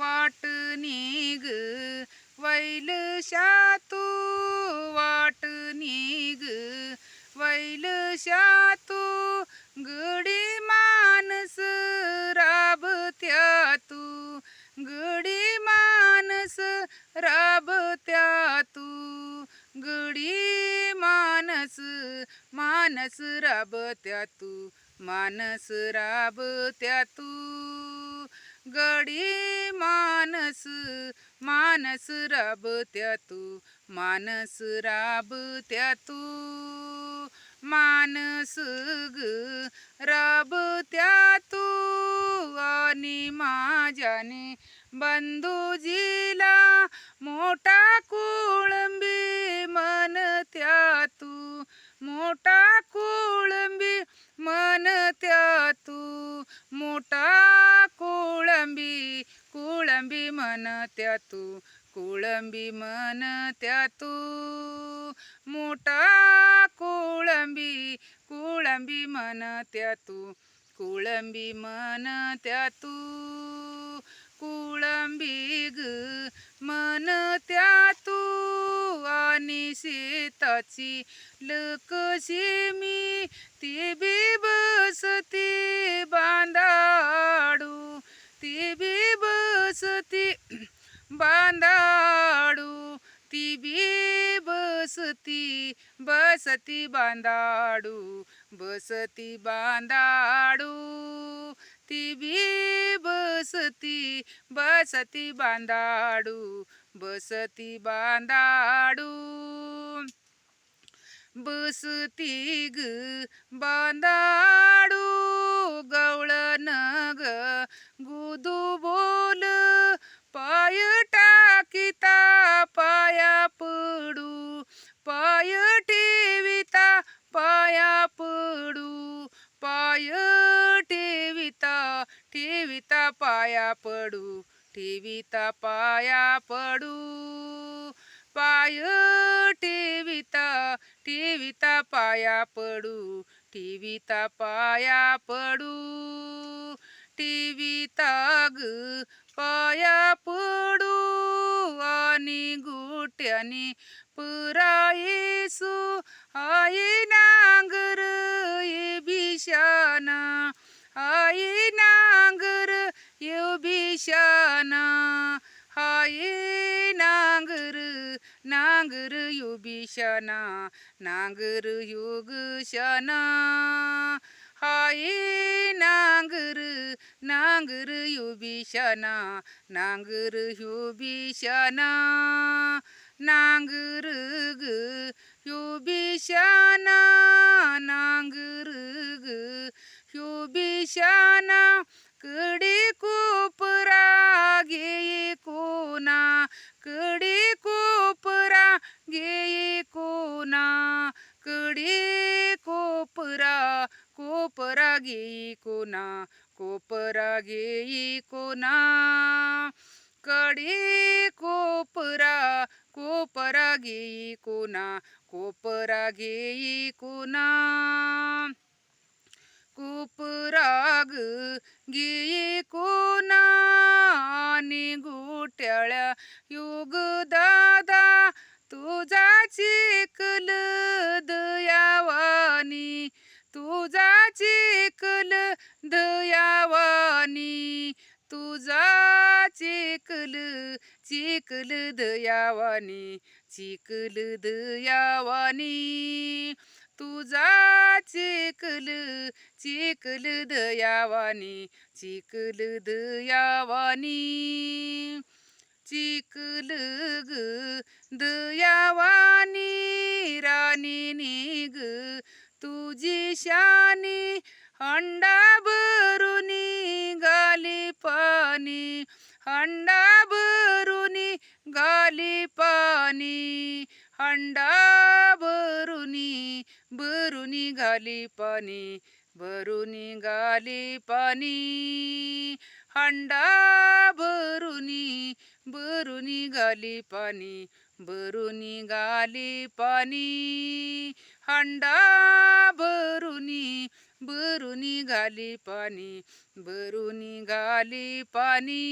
वाट निग वैल शातू वाट निग वैल शातू गडी मानस राबत्या तू गडी मानस राबत्या तू गडी मानस मानस राबत्या तू मानस राबत्या तू गडी मानस मानस राबत्या तू मानस राबत्या तू मानस ग राबत्या तू. आणि माझ्याने बंधुजीला मोठा कुळंबी त्या तू मोठा कुळंबी त्या तू मोठा कुळंबी कुळंबी म्हणत्या तू कुळंबी म्हणत्या तू मोठा कुळंबी कुळंबी म्हणत्या तू कुळंबी म्हणत्या तू कुळंबी ग म्हणत्या तू आणि शेताची लकशी मी ती बी बसती बांधाडू. ती बी बसती बसती बांधाडू बसती बांधाडू. ती बी बसती बसती बांधाडू बसती बांधाडू. बसती ग बांधाडू गवळण ग गुदू ठेविता पाया पडू ठेविता पाया पडू. पाय ठेविता ठेविता पाया पडू ठेविता पाया पडू. ठेविता ग पाया पडू आणि गुट्याने पुराईसू आई नांगर ये भीषाना आई ये हाये हाय नांगर नांगर यो नांगर युग हाये हाय नांगर नांगर यो नांगर ह्यो बिशाना नांगर ग ह्यो नांगर कोपरा कोना कडी कोपरा कोपरा घेई कोना कोपरा घेई कोना कोपराग घेई कोना आणि गोट्याळ्या युग दादा तुझा चिकल दयावानी तुझा चिकल चिकल चिकल दयावानी चिकल दयावानी तुझा चिकल चिकल दयावानी चिकल दयावानी चिकल ग दयावानी राणी निग तुझी शानी हंडा भरून गाली पाणी. हंडा गाली पाणी हंडा भरुनी भरुनी गाली पाणी भरुनी गाली पाणी. हंडा भरुनी भरुनी घाली पाणी भरुनी गाली पाणी. हंडा भरुनी भरुनी घाली पाणी भरुनी घाली पाणी.